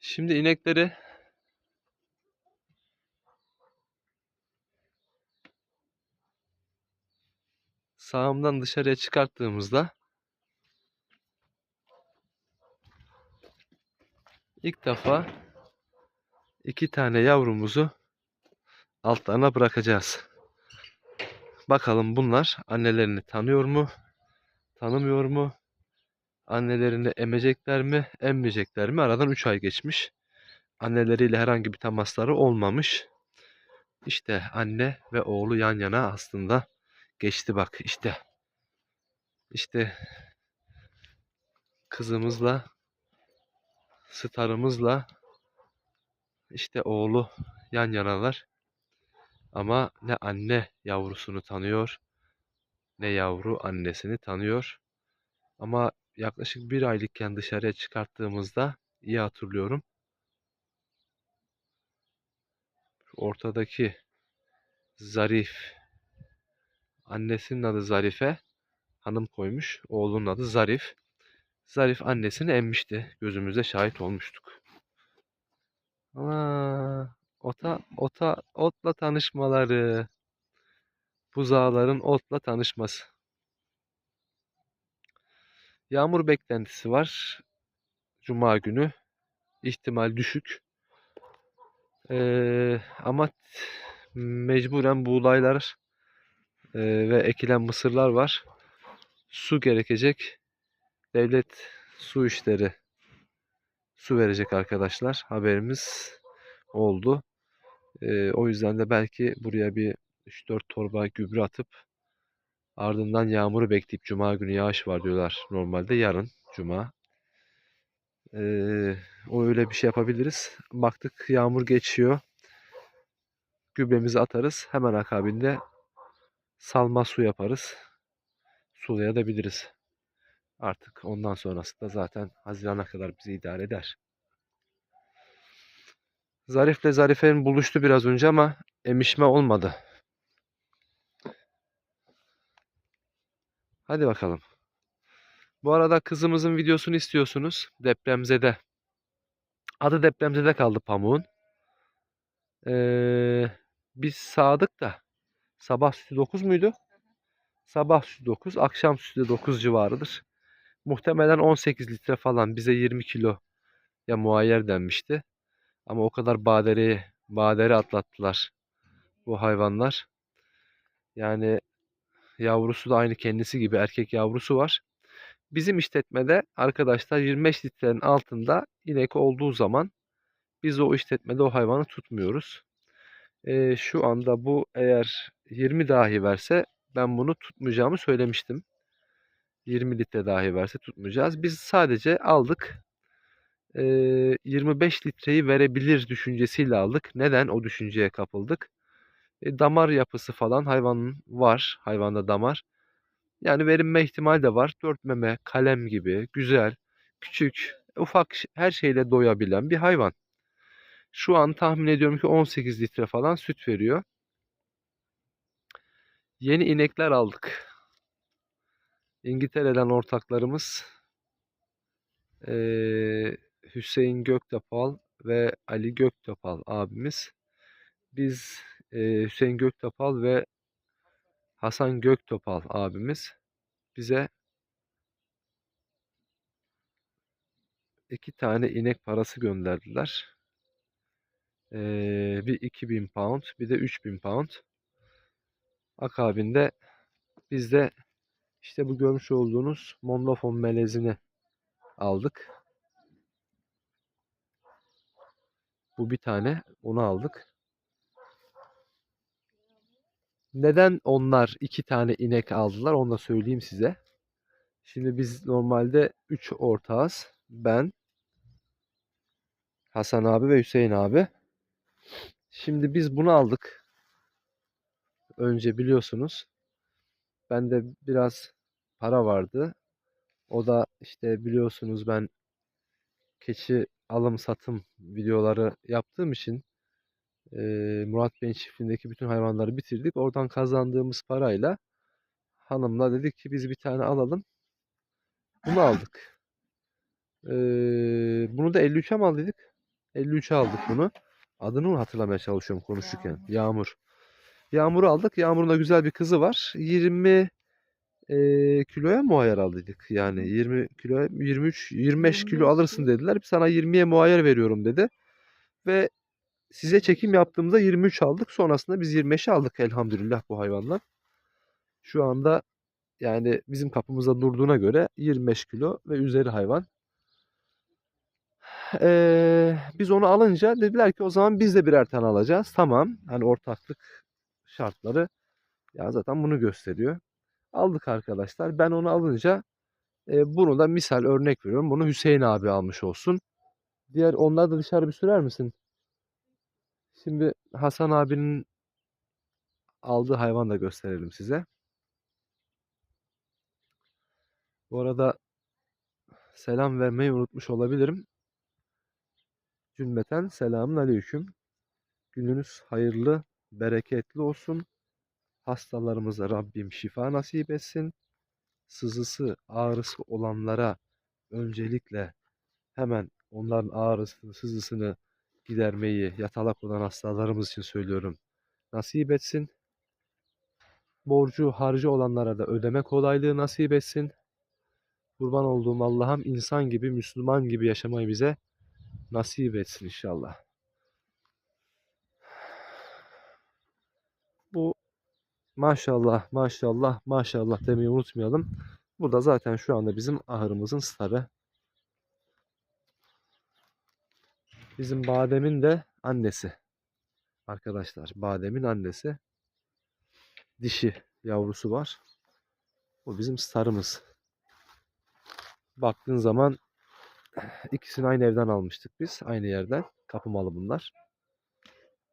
Şimdi inekleri sağımdan dışarıya çıkarttığımızda ilk defa iki tane yavrumuzu altlarına bırakacağız. Bakalım bunlar annelerini tanıyor mu? Tanımıyor mu? Annelerini emecekler mi? Emmeyecekler mi? Aradan 3 ay geçmiş. Anneleriyle herhangi bir temasları olmamış. İşte anne ve oğlu yan yana aslında geçti bak işte. İşte kızımızla starımızla işte oğlu yan yanalar. Ama ne anne yavrusunu tanıyor ne yavru annesini tanıyor. Ama yaklaşık bir aylıkken dışarıya çıkarttığımızda iyi hatırlıyorum. Ortadaki Zarif annesinin adı Zarife hanım koymuş. Oğlunun adı Zarif. Zarif annesini emmişti. Gözümüzde şahit olmuştuk. Ama ota ota otla tanışmaları. Buzağların otla tanışması. Yağmur beklentisi var. Cuma günü. İhtimal düşük. Ee, ama mecburen buğdaylar e, ve ekilen mısırlar var. Su gerekecek. Devlet su işleri su verecek arkadaşlar. Haberimiz oldu. Ee, o yüzden de belki buraya bir 3-4 torba gübre atıp ardından yağmuru bekleyip Cuma günü yağış var diyorlar. Normalde yarın Cuma. Ee, o öyle bir şey yapabiliriz. Baktık yağmur geçiyor. Gübremizi atarız. Hemen akabinde salma su yaparız. Sulayabiliriz. Artık ondan sonrası da zaten Haziran'a kadar bizi idare eder. Zarif'le Zarife'nin buluştu biraz önce ama emişme olmadı. Hadi bakalım. Bu arada kızımızın videosunu istiyorsunuz. Depremzede. Adı Depremzede kaldı pamuğun. Ee, biz sağdık da sabah sütü 9 muydu? Sabah sütü 9, akşam sütü de 9 civarıdır. Muhtemelen 18 litre falan bize 20 kilo ya muayyer denmişti. Ama o kadar baderi, baderi atlattılar bu hayvanlar. Yani yavrusu da aynı kendisi gibi erkek yavrusu var. Bizim işletmede arkadaşlar 25 litrenin altında inek olduğu zaman biz o işletmede o hayvanı tutmuyoruz. Ee, şu anda bu eğer 20 dahi verse ben bunu tutmayacağımı söylemiştim. 20 litre dahi verse tutmayacağız. Biz sadece aldık. Ee, 25 litreyi verebilir düşüncesiyle aldık. Neden o düşünceye kapıldık? E, damar yapısı falan hayvanın var. Hayvanda damar. Yani verilme ihtimali de var. Dört meme, kalem gibi güzel, küçük, ufak her şeyle doyabilen bir hayvan. Şu an tahmin ediyorum ki 18 litre falan süt veriyor. Yeni inekler aldık. İngiltere'den ortaklarımız eee, Hüseyin Göktapal ve Ali Göktapal abimiz. Biz Hüseyin Göktapal ve Hasan Göktopal abimiz bize iki tane inek parası gönderdiler. Eee, bir 2000 pound, bir de 3000 pound. Akabinde biz de işte bu görmüş olduğunuz Monlofon melezini aldık. Bu bir tane, onu aldık. Neden onlar iki tane inek aldılar onu da söyleyeyim size. Şimdi biz normalde 3 ortağız. Ben, Hasan abi ve Hüseyin abi. Şimdi biz bunu aldık. Önce biliyorsunuz. Bende biraz para vardı. O da işte biliyorsunuz ben keçi alım satım videoları yaptığım için eee, Murat Bey'in çiftliğindeki bütün hayvanları bitirdik. Oradan kazandığımız parayla hanımla dedik ki biz bir tane alalım. Bunu aldık. Eee, bunu da 53'e mi aldıydık? 53'e aldık bunu. Adını hatırlamaya çalışıyorum konuşurken? Yağmur. Yağmur'u aldık. Yağmur'un da güzel bir kızı var. 20 e, kiloya muayyer aldık. Yani 20 kiloya 23 25 kilo alırsın dediler. Sana 20'ye muayyer veriyorum dedi. Ve size çekim yaptığımda 23 aldık. Sonrasında biz 25'e aldık elhamdülillah bu hayvanla. Şu anda yani bizim kapımızda durduğuna göre 25 kilo ve üzeri hayvan. Ee, biz onu alınca dediler ki o zaman biz de birer tane alacağız. Tamam. Hani ortaklık şartları ya zaten bunu gösteriyor. Aldık arkadaşlar. Ben onu alınca e, bunu da misal örnek veriyorum. Bunu Hüseyin abi almış olsun. Diğer onlar da dışarı bir sürer misin? Şimdi Hasan abinin aldığı hayvan da gösterelim size. Bu arada selam vermeyi unutmuş olabilirim. Cümleten selamun aleyküm. Gününüz hayırlı, bereketli olsun. Hastalarımıza Rabbim şifa nasip etsin. Sızısı, ağrısı olanlara öncelikle hemen onların ağrısını, sızısını gidermeyi yatalak olan hastalarımız için söylüyorum. Nasip etsin. Borcu, harcı olanlara da ödeme kolaylığı nasip etsin. Kurban olduğum Allah'ım insan gibi, Müslüman gibi yaşamayı bize nasip etsin inşallah. Bu maşallah, maşallah, maşallah demeyi unutmayalım. Bu da zaten şu anda bizim ahırımızın starı. Bizim Badem'in de annesi. Arkadaşlar, Badem'in annesi. Dişi yavrusu var. Bu bizim starımız. Baktığın zaman ikisini aynı evden almıştık biz. Aynı yerden. Kapı malı bunlar.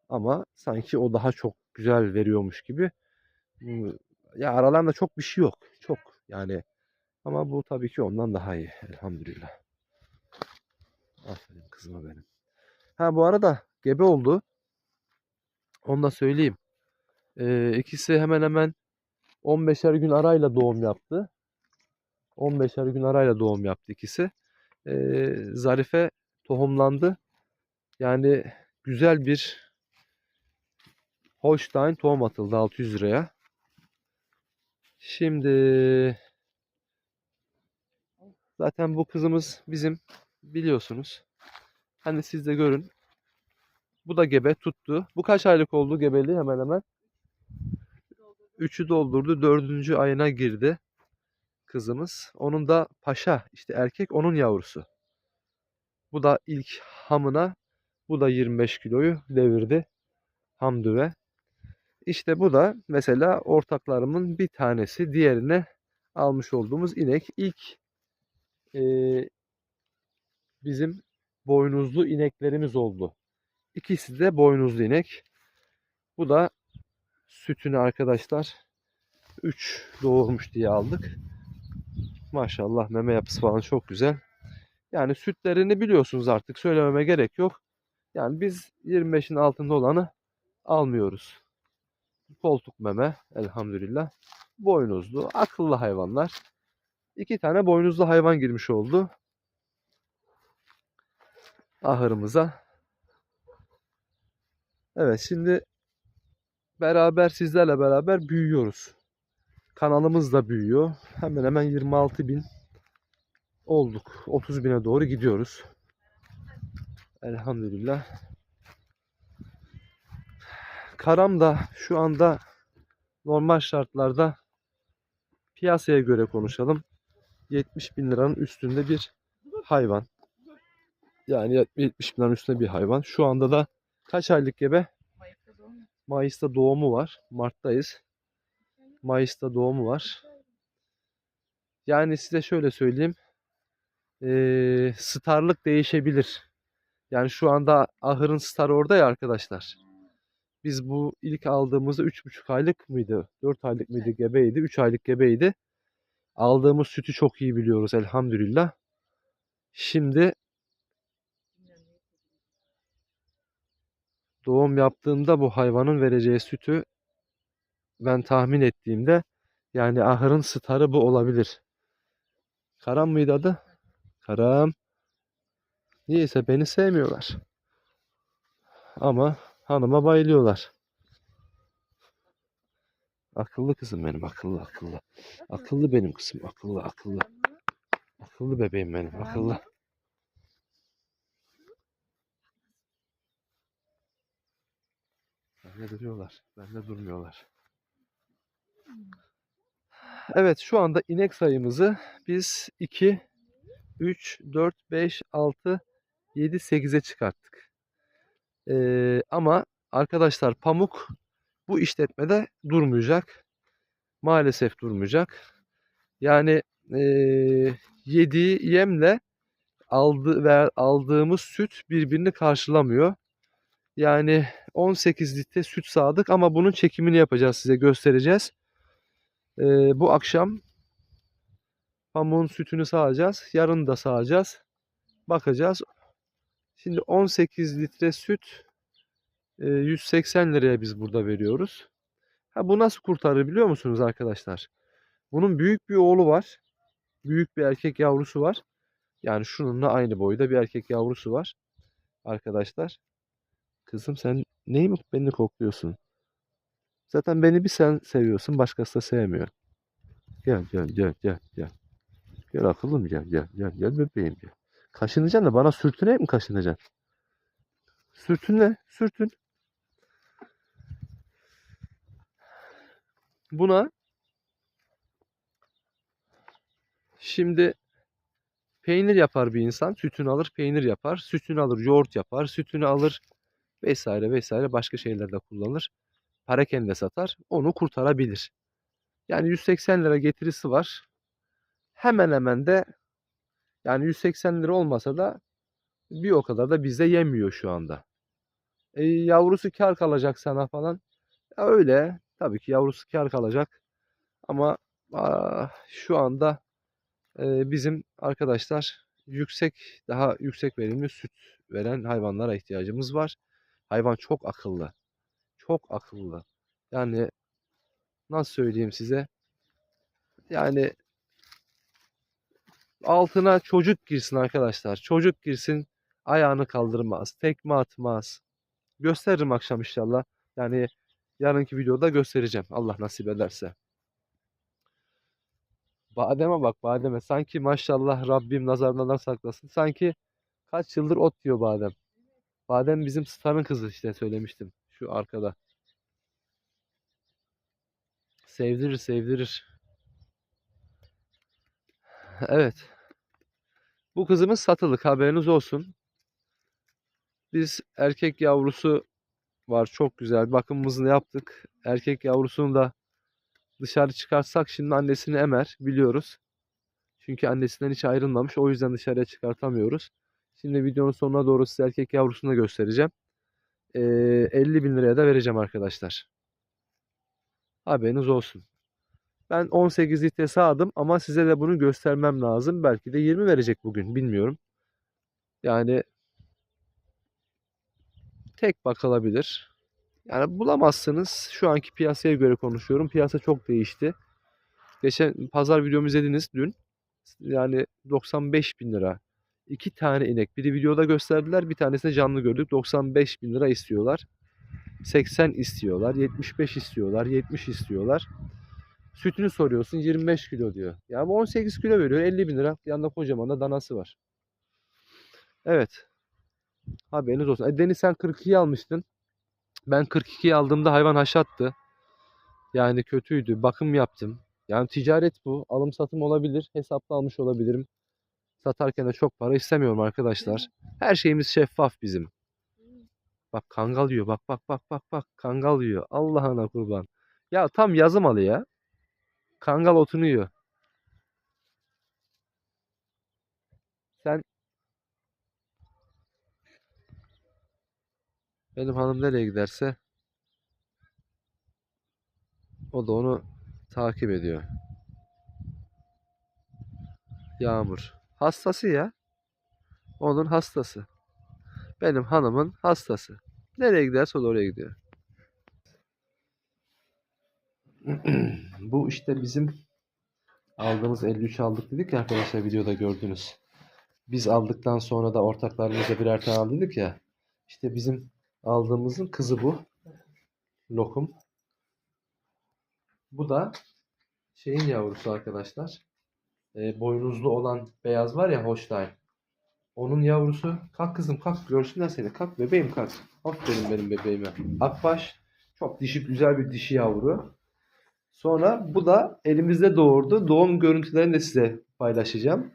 Ama sanki o daha çok güzel veriyormuş gibi. Ya aralarında çok bir şey yok. Çok yani. Ama bu tabii ki ondan daha iyi. Elhamdülillah. Aferin kızıma benim. Ha bu arada gebe oldu. Onu da söyleyeyim. Ee, ikisi hemen hemen 15'er gün arayla doğum yaptı. 15'er gün arayla doğum yaptı ikisi. Ee, Zarife tohumlandı. Yani güzel bir Holstein tohum atıldı 600 liraya. Şimdi zaten bu kızımız bizim biliyorsunuz. Hani siz de görün. Bu da gebe tuttu. Bu kaç aylık oldu gebeli hemen hemen? Üçü doldurdu. Dördüncü ayına girdi kızımız. Onun da paşa işte erkek onun yavrusu. Bu da ilk hamına bu da 25 kiloyu devirdi. Hamdüve. İşte bu da mesela ortaklarımın bir tanesi diğerine almış olduğumuz inek. İlk eee, bizim boynuzlu ineklerimiz oldu. İkisi de boynuzlu inek. Bu da sütünü arkadaşlar 3 doğurmuş diye aldık. Maşallah meme yapısı falan çok güzel. Yani sütlerini biliyorsunuz artık söylememe gerek yok. Yani biz 25'in altında olanı almıyoruz. Koltuk meme elhamdülillah. Boynuzlu, akıllı hayvanlar. İki tane boynuzlu hayvan girmiş oldu. Ahırımıza. Evet şimdi beraber sizlerle beraber büyüyoruz. Kanalımız da büyüyor. Hemen hemen 26 bin olduk. 30 bine doğru gidiyoruz. Elhamdülillah. Karam da şu anda normal şartlarda piyasaya göre konuşalım. 70 bin liranın üstünde bir hayvan. Yani 70 bin liranın üstünde bir hayvan. Şu anda da kaç aylık gebe? Mayıs'ta doğumu var. Mart'tayız. Mayıs'ta doğumu var. Yani size şöyle söyleyeyim. Ee, starlık değişebilir. Yani şu anda ahırın starı orada ya arkadaşlar. Biz bu ilk aldığımızda 3,5 aylık mıydı? 4 aylık mıydı gebeydi? 3 aylık gebeydi. Aldığımız sütü çok iyi biliyoruz elhamdülillah. Şimdi doğum yaptığında bu hayvanın vereceği sütü ben tahmin ettiğimde yani ahırın starı bu olabilir. Karam mıydı adı? Karam. Niyeyse beni sevmiyorlar. Ama hanıma bayılıyorlar. Akıllı kızım benim akıllı akıllı. Akıllı benim kızım akıllı akıllı. Akıllı bebeğim benim akıllı. Bende duruyorlar. Bende durmuyorlar. Evet şu anda inek sayımızı biz 2, 3, 4, 5, 6, 7, 8'e çıkarttık. Ee, ama arkadaşlar pamuk bu işletmede durmayacak. Maalesef durmayacak. Yani eee yediği yemle aldı ve aldığımız süt birbirini karşılamıyor. Yani 18 litre süt sağdık ama bunun çekimini yapacağız size göstereceğiz. Eee, bu akşam pamuğun sütünü sağacağız. Yarın da sağacağız. Bakacağız. Şimdi 18 litre süt eee, 180 liraya biz burada veriyoruz. Ha, bu nasıl kurtarır biliyor musunuz arkadaşlar? Bunun büyük bir oğlu var. Büyük bir erkek yavrusu var. Yani şununla aynı boyda bir erkek yavrusu var. Arkadaşlar. Kızım sen neyi mi beni kokluyorsun? Zaten beni bir sen seviyorsun. Başkası da sevmiyor. Gel gel gel gel gel. Gel akıllım gel gel gel gel bebeğim gel. Kaşınacaksın da bana sürtüne mi kaşınacaksın? Sürtünle sürtün. Buna şimdi peynir yapar bir insan. Sütünü alır, peynir yapar. Sütünü alır, yoğurt yapar. Sütünü alır vesaire vesaire başka şeylerde kullanır. Parakende satar. Onu kurtarabilir. Yani 180 lira getirisi var. Hemen hemen de yani 180 lira olmasa da bir o kadar da bize yemiyor şu anda. E, yavrusu kar kalacak sana falan. Ya öyle. Tabii ki yavrusu kar kalacak. Ama ah, şu anda e, bizim arkadaşlar yüksek daha yüksek verimli süt veren hayvanlara ihtiyacımız var. Hayvan çok akıllı. Çok akıllı. Yani nasıl söyleyeyim size? Yani altına çocuk girsin arkadaşlar. Çocuk girsin ayağını kaldırmaz. Tekme atmaz. Gösteririm akşam inşallah. Yani yarınki videoda göstereceğim. Allah nasip ederse. Bademe bak bademe. Sanki maşallah Rabbim nazarından saklasın. Sanki kaç yıldır ot diyor badem. Badem bizim starın kızı işte söylemiştim. Şu arkada. Sevdirir sevdirir. Evet. Bu kızımız satılık haberiniz olsun. Biz erkek yavrusu var çok güzel. Bakımımızı yaptık. Erkek yavrusunu da dışarı çıkartsak şimdi annesini emer biliyoruz. Çünkü annesinden hiç ayrılmamış. O yüzden dışarıya çıkartamıyoruz. Şimdi videonun sonuna doğru size erkek yavrusunu da göstereceğim. Ee, 50 bin liraya da vereceğim arkadaşlar. Haberiniz olsun. Ben 18 litre sağdım ama size de bunu göstermem lazım. Belki de 20 verecek bugün bilmiyorum. Yani tek bakılabilir. Yani bulamazsınız. Şu anki piyasaya göre konuşuyorum. Piyasa çok değişti. Geçen pazar videomu izlediniz dün. Yani 95 bin lira. İki tane inek. Biri videoda gösterdiler. Bir tanesini canlı gördük. 95 bin lira istiyorlar. 80 istiyorlar. 75 istiyorlar. 70 istiyorlar. Sütünü soruyorsun 25 kilo diyor. Ya bu 18 kilo veriyor 50 bin lira. Yanında kocaman da danası var. Evet. Haberiniz olsun. E, Deniz sen 42 almıştın. Ben 42'yi aldığımda hayvan haşattı. Yani kötüydü. Bakım yaptım. Yani ticaret bu. Alım satım olabilir. Hesaplı almış olabilirim. Satarken de çok para istemiyorum arkadaşlar. Her şeyimiz şeffaf bizim. Bak kangal yiyor. Bak bak bak bak bak. Kangal yiyor. Allah'ına kurban. Ya tam yazım alı ya. Kangal otunu yiyor. Sen benim hanım nereye giderse o da onu takip ediyor. Yağmur. Hastası ya. Onun hastası. Benim hanımın hastası. Nereye giderse o da oraya gidiyor. Bu işte bizim aldığımız 53 aldık dedik ya arkadaşlar videoda gördünüz. Biz aldıktan sonra da ortaklarımıza birer tane al dedik ya. İşte bizim Aldığımızın kızı bu. Lokum. Bu da şeyin yavrusu arkadaşlar. Ee, boynuzlu olan beyaz var ya Holstein. Onun yavrusu. Kalk kızım kalk görsünler seni. Kalk bebeğim kalk. Aferin benim bebeğime. Akbaş. Çok dişi güzel bir dişi yavru. Sonra bu da elimizde doğurdu. Doğum görüntülerini de size paylaşacağım.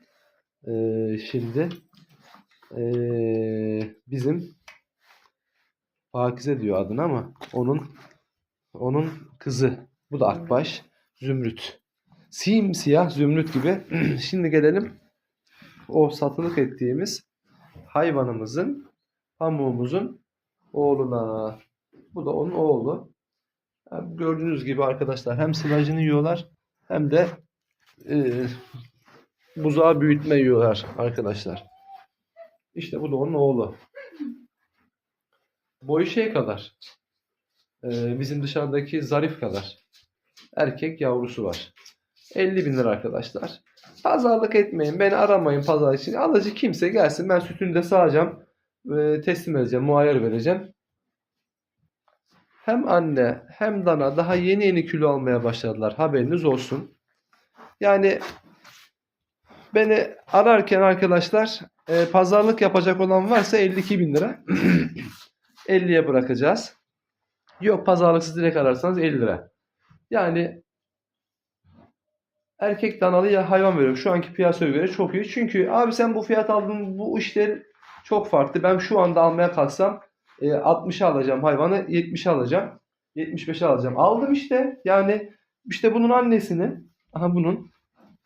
Ee, şimdi ee, bizim Pakize diyor adını ama onun onun kızı. Bu da Akbaş. Zümrüt. Simsiyah zümrüt gibi. Şimdi gelelim o satılık ettiğimiz hayvanımızın, pamuğumuzun oğluna. Bu da onun oğlu. Gördüğünüz gibi arkadaşlar hem silajını yiyorlar hem de e, buzağı büyütme yiyorlar arkadaşlar. İşte bu da onun oğlu. Boyu şey kadar. e, bizim dışarıdaki zarif kadar. Erkek yavrusu var. 50 bin lira arkadaşlar. Pazarlık etmeyin. Beni aramayın pazar için. Alıcı kimse gelsin. Ben sütünü de sağacağım. e, teslim edeceğim. Muayyer vereceğim. Hem anne hem dana daha yeni yeni kilo almaya başladılar. Haberiniz olsun. Yani beni ararken arkadaşlar e, pazarlık yapacak olan varsa 52 bin lira. 50'ye bırakacağız. Yok pazarlıksız direkt ararsanız 50 lira. Yani erkek danalı ya hayvan veriyorum. Şu anki piyasaya göre çok iyi. Çünkü abi sen bu fiyat aldın bu işler çok farklı. Ben şu anda almaya kalksam e, 60'a alacağım hayvanı 70'e alacağım. 75'e alacağım. Aldım işte. Yani işte bunun annesini aha bunun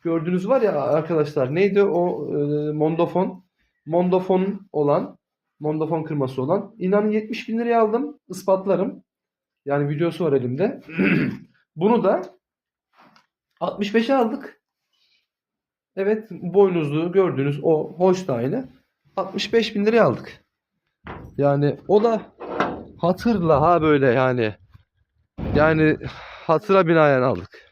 gördüğünüz var ya arkadaşlar neydi o e, mondofon mondofon olan mondofon kırması olan inanın 70 bin liraya aldım ispatlarım yani videosu var elimde bunu da 65'e aldık evet boynuzlu gördüğünüz o Holstein'i 65 bin liraya aldık yani o da hatırla ha böyle yani yani hatıra binaen aldık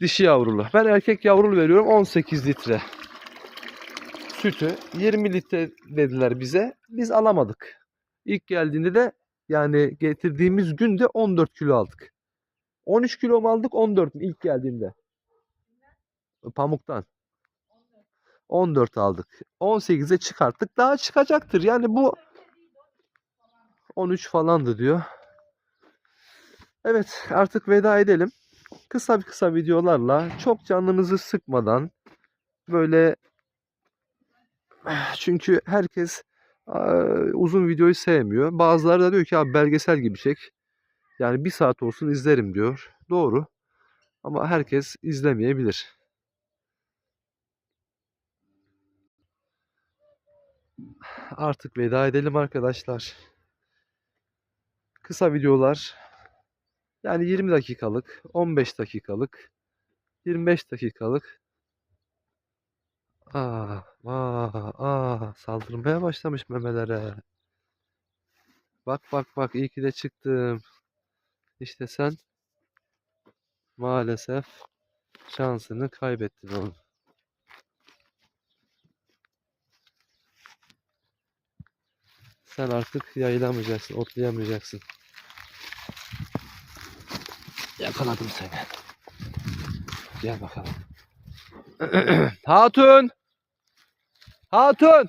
dişi yavrulu. Ben erkek yavrulu veriyorum 18 litre sütü. 20 litre dediler bize. Biz alamadık. İlk geldiğinde de yani getirdiğimiz günde 14 kilo aldık. 13 kilo mu aldık 14 mi ilk geldiğinde? Pamuktan. 14 aldık. 18'e çıkarttık. Daha çıkacaktır. Yani bu 13 falandı diyor. Evet artık veda edelim kısa kısa videolarla çok canınızı sıkmadan böyle çünkü herkes uzun videoyu sevmiyor. Bazıları da diyor ki abi belgesel gibi çek. Yani bir saat olsun izlerim diyor. Doğru. Ama herkes izlemeyebilir. Artık veda edelim arkadaşlar. Kısa videolar yani 20 dakikalık, 15 dakikalık, 25 dakikalık. Aa, aa, aa, saldırmaya başlamış memelere. Bak bak bak iyi ki de çıktım. İşte sen maalesef şansını kaybettin oğlum. Sen artık yayılamayacaksın, otlayamayacaksın. Yakaladım seni. Gel bakalım. Hatun! Hatun!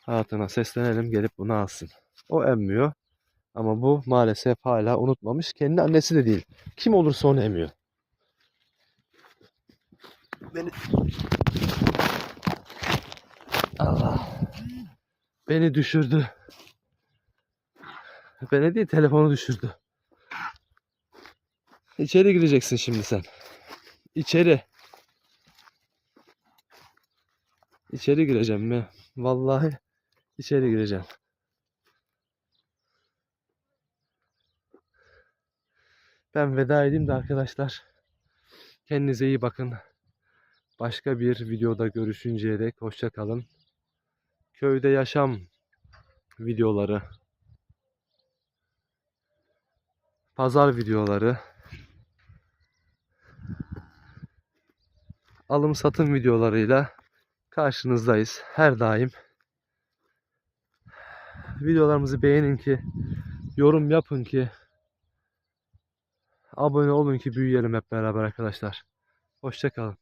Hatun'a seslenelim gelip bunu alsın. O emmiyor. Ama bu maalesef hala unutmamış. Kendi annesi de değil. Kim olursa onu emiyor. Beni... Allah. Beni düşürdü. Beni değil telefonu düşürdü. İçeri gireceksin şimdi sen. İçeri. İçeri gireceğim mi? Vallahi içeri gireceğim. Ben veda edeyim de arkadaşlar. Kendinize iyi bakın. Başka bir videoda görüşünceye dek hoşça kalın. Köyde yaşam videoları, pazar videoları, alım satım videolarıyla karşınızdayız her daim. Videolarımızı beğenin ki, yorum yapın ki, abone olun ki büyüyelim hep beraber arkadaşlar. Hoşçakalın.